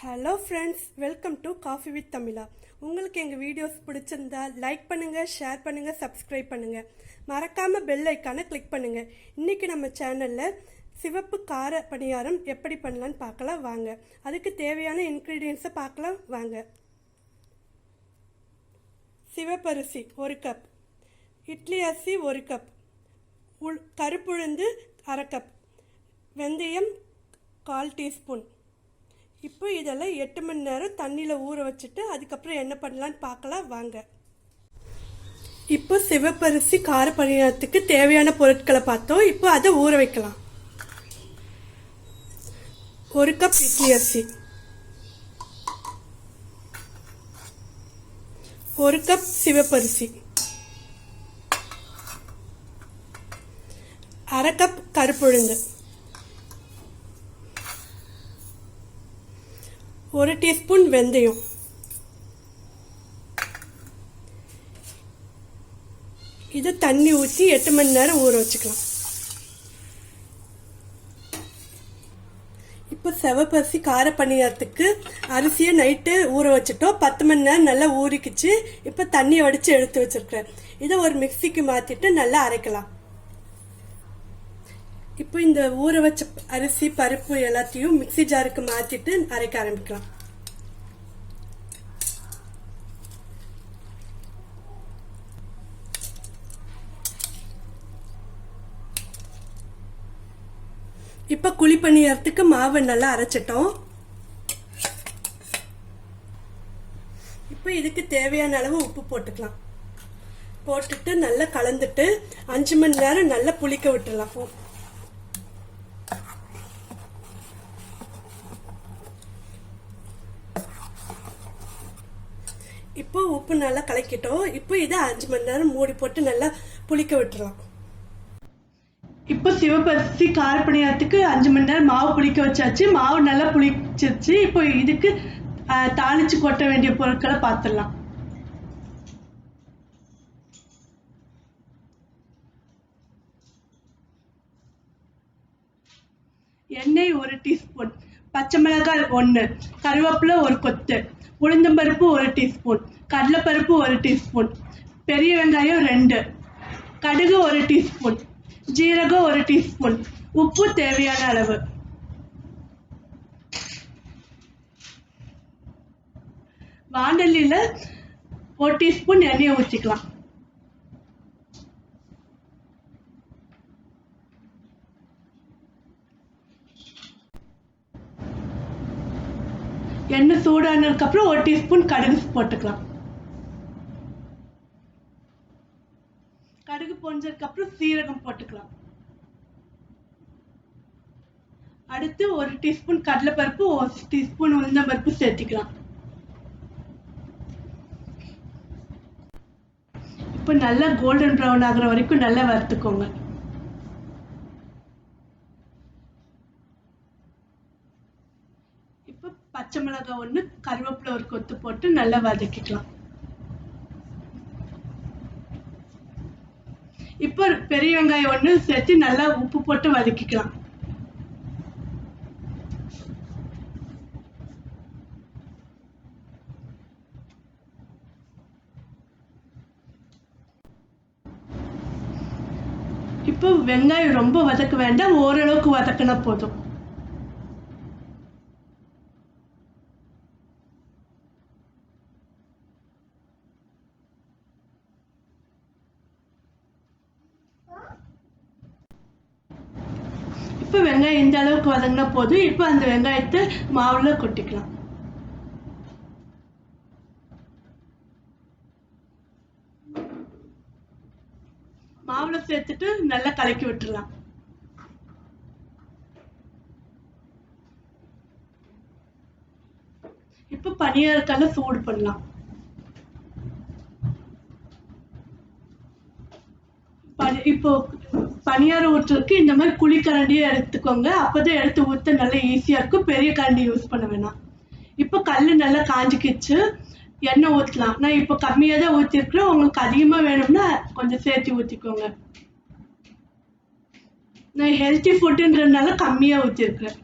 Hello friends welcome to coffee with Tamizha உங்களுக்கு எங்கள் videos பிடிச்சிருந்தா லைக் பண்ணுங்கள் ஷேர் பண்ணுங்கள் சப்ஸ்கிரைப் பண்ணுங்கள் மறக்காமல் பெல் ஐக்கானை கிளிக் பண்ணுங்கள் இன்றைக்கி நம்ம சேனலில் சிவப்பு கார பணியாரம் எப்படி பண்ணலான்னு பார்க்கலாம். வாங்க. அதுக்கு தேவையான இன்க்ரீடியன்ஸை பார்க்கலாம். வாங்க. சிவப்பரிசி ஒரு கப் இட்லி அரிசி ஒரு கப் உள் கருப்புழுந்து அரை கப் வெந்தயம் கால் டீஸ்பூன் இப்போ இதெல்லாம் எட்டு மணி நேரம் தண்ணியில் ஊற வச்சுட்டு அதுக்கப்புறம் என்ன பண்ணலான்னு பார்க்கலாம் வாங்க. இப்போ சிவப்பரிசி கார பணியாரத்துக்கு தேவையான பொருட்களை பார்த்தோம். இப்போ அதை ஊற வைக்கலாம். ஒரு கப் இட்லி அரிசி. ஒரு கப் சிவப்பரிசி. அரை கப் கருப்புழுந்து. ஒரு டீஸ்பூன் வெந்தயம். இதை தண்ணி ஊற்றி எட்டு மணி நேரம் ஊற வச்சுக்கலாம். இப்போ செவப்பரிசி கார பணியாரத்துக்கு அரிசியை நைட்டு ஊற வச்சுட்டோம். பத்து மணி நேரம் நல்லா ஊறிக்கிச்சு. இப்போ தண்ணியை வடித்து எடுத்து வச்சிருக்கிறேன். இதை ஒரு மிக்சிக்கு மாற்றிட்டு நல்லா அரைக்கலாம். இப்போ இந்த ஊற வச்ச அரிசி பருப்பு எல்லாத்தையும் மிக்ஸி ஜாருக்கு மாற்றிட்டு அரைக்க ஆரம்பிக்கலாம். இப்போ குழி பணியாரத்துக்கு மாவு நல்லா அரைச்சிட்டோம். இப்போ இதுக்கு தேவையான அளவு உப்பு போட்டுக்கலாம். போட்டுட்டு நல்லா கலந்துட்டு அஞ்சு மணி நேரம் நல்லா புளிக்க விட்டுடலாம் இப்போ உப்பு நல்லா கலக்கிட்டோம். இப்போ இதை அஞ்சு மணி நேரம் மூடி போட்டு நல்லா புளிக்க விட்டுறலாம். இப்போ சிவப்பரிசி காரப்பணியாரத்துக்கு அஞ்சு மணி நேரம் மாவு புளிக்க வச்சாச்சு. மாவு நல்லா புளிச்சிருச்சு. இப்போ இதுக்கு தாளிச்சு கொட்ட வேண்டிய பொருட்களை பார்த்துடலாம் எண்ணெய் ஒரு டீஸ்பூன். பச்சை மிளகாய் ஒன்று கருவேப்பிலை ஒரு கொத்து. உளுந்தம்பருப்பு ஒரு டீஸ்பூன் கடலைப்பருப்பு ஒரு டீஸ்பூன் பெரிய வெங்காயம் ரெண்டு கடுகு ஒரு டீஸ்பூன் ஜீரகம் ஒரு டீஸ்பூன் உப்பு தேவையான அளவு. வாண்டலியில் ஒரு டீஸ்பூன் எண்ணெயை ஊற்றிக்கலாம் எண்ணெய் சூடானதுக்கு அப்புறம் ஒரு டீஸ்பூன் கடுகு போட்டுக்கலாம். கடுகு பொஞ்சதுக்கு அப்புறம் சீரகம் போட்டுக்கலாம். அடுத்து ஒரு டீஸ்பூன் கடலைப்பருப்பு ஒரு டீஸ்பூன் உளுந்தம்பருப்பு சேர்த்துக்கலாம். இப்போ நல்லா கோல்டன் ப்ரௌன் ஆகிற வரைக்கும் நல்லா வறுத்துக்கோங்க இப்போ பச்சை மிளகாய் ஒன்று கருவேப்பிலை ஒரு கொத்து போட்டு நல்லா வதக்கிக்கலாம். இப்போ பெரிய வெங்காயம் ஒன்று சேர்த்து நல்லா உப்பு போட்டு வதக்கிக்கலாம். இப்போ வெங்காயம் ரொம்ப வதக்க வேண்டாம் ஓரளவுக்கு வதக்கினா போதும். இப்போ வெங்காயம் இந்த அளவுக்கு வதங்கினா போதும் இப்போ அந்த வெங்காயத்தை மாவுல கொட்டிக்கலாம். மாவுல சேர்த்துட்டு நல்லா கலக்கி விட்டுறலாம். இப்போ பனியாரக்கல்ல சூடு பண்ணலாம். இப்போ பனியார ஊற்றுறதுக்கு இந்த மாதிரி குழிக்கரண்டியை எடுத்துக்கோங்க. அப்போதான் எடுத்து ஊத்த நல்லா ஈஸியா இருக்கும். பெரிய கரண்டி யூஸ் பண்ண வேணாம். இப்போ கல் நல்லா காஞ்சிக்கிச்சு. எண்ணெய் ஊற்றலாம் நான் இப்போ கம்மியாக தான் ஊற்றிருக்கிறேன் உங்களுக்கு அதிகமாக வேணும்னா கொஞ்சம் சேர்த்து ஊற்றிக்கோங்க நான் ஹெல்த்தி ஃபுட்டுன்றதுனால கம்மியாக ஊற்றிருக்கிறேன்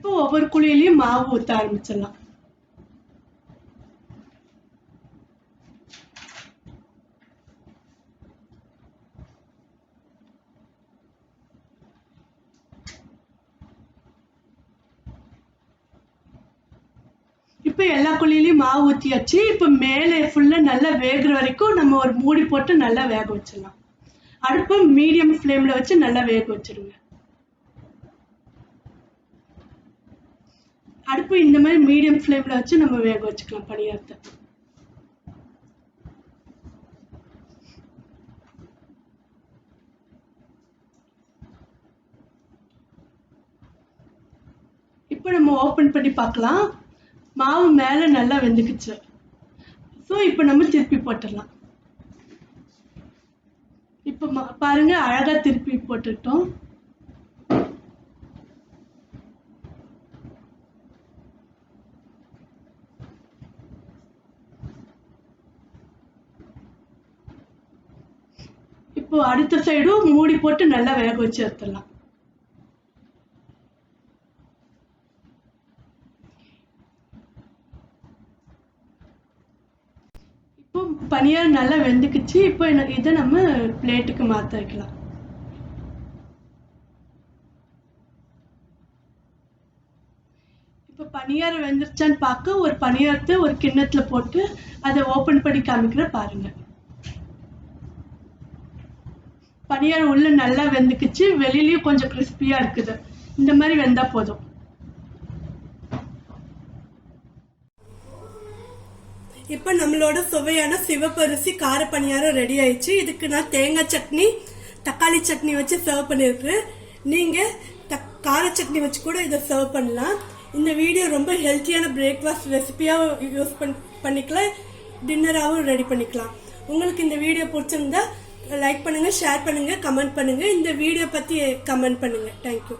இப்போ ஒவ்வொரு குழியிலையும் மாவு ஊற்ற ஆரம்பிச்சிடலாம். இப்போ எல்லா குழியிலையும் மாவு ஊற்றியாச்சு இப்போ மேலே ஃபுல்லாக நல்லா வேகுற வரைக்கும் நம்ம ஒரு மூடி போட்டு நல்லா வேக வச்சிடலாம். அடுப்பு மீடியம் ஃப்ளேமில் வச்சு நல்லா வேக வச்சிருங்க அடுப்பு இந்த மாதிரி மீடியம் ஃப்ளேமில் வச்சு நம்ம வேக வச்சுக்கலாம் பணியாரத்தை. இப்போ நம்ம ஓப்பன் பண்ணி பார்க்கலாம். மாவு மேலே நல்லா வெந்துக்குச்சு. ஸோ இப்போ நம்ம திருப்பி போட்டுடலாம். இப்போ பாருங்க அழகா திருப்பி போட்டுட்டோம். இப்போ அடுத்த சைடும் மூடி போட்டு நல்லா வேக வச்சு எடுத்துடலாம். இப்போ பனியார் நல்லா வெந்துக்குச்சு. இப்போ இதை நம்ம பிளேட்டுக்கு மாற்ற வைக்கலாம். இப்போ பனியார் வெந்துருச்சான்னு பார்க்க ஒரு பனியாரத்தை ஒரு கிண்ணத்துல போட்டு அதை ஓப்பன் பண்ணி காமிக்கிற பாருங்க. பனியாரம் உள்ள நல்லா வெந்துக்குச்சு வெளியிலயும் கொஞ்சம் கிறிஸ்பியா இருக்குது. இந்த மாதிரி வெந்தா போதும். இப்போ நம்மளோட சுவையான சிவப்பரிசி கார பணியாரம் ரெடி ஆயிடுச்சு. இதுக்கு நான் தேங்காய் சட்னி தக்காளி சட்னி வச்சு சர்வ் பண்ணியிருக்கிறேன் நீங்கள் தக் கார சட்னி வச்சு கூட இதை சர்வ் பண்ணலாம். இந்த வீடியோ ரொம்ப ஹெல்த்தியான பிரேக்ஃபாஸ்ட் ரெசிபியாக யூஸ் பண் பண்ணிக்கலாம். டின்னராகவும் ரெடி பண்ணிக்கலாம். உங்களுக்கு இந்த வீடியோ பிடிச்சிருந்தா லைக் பண்ணுங்கள் ஷேர் பண்ணுங்கள் கமெண்ட் பண்ணுங்கள் இந்த வீடியோ பற்றி கமெண்ட் பண்ணுங்கள் தேங்க்யூ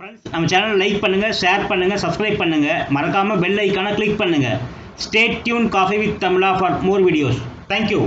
ஃப்ரெண்ட்ஸ் நம்ம சேனல் லைக் பண்ணுங்கள் ஷேர் பண்ணுங்கள் சப்ஸ்கிரைப் பண்ணுங்கள் மறக்காமல் பெல் ஐக்கானை கிளிக் பண்ணுங்கள் stay tune coffee with Tamizha for more videos thank you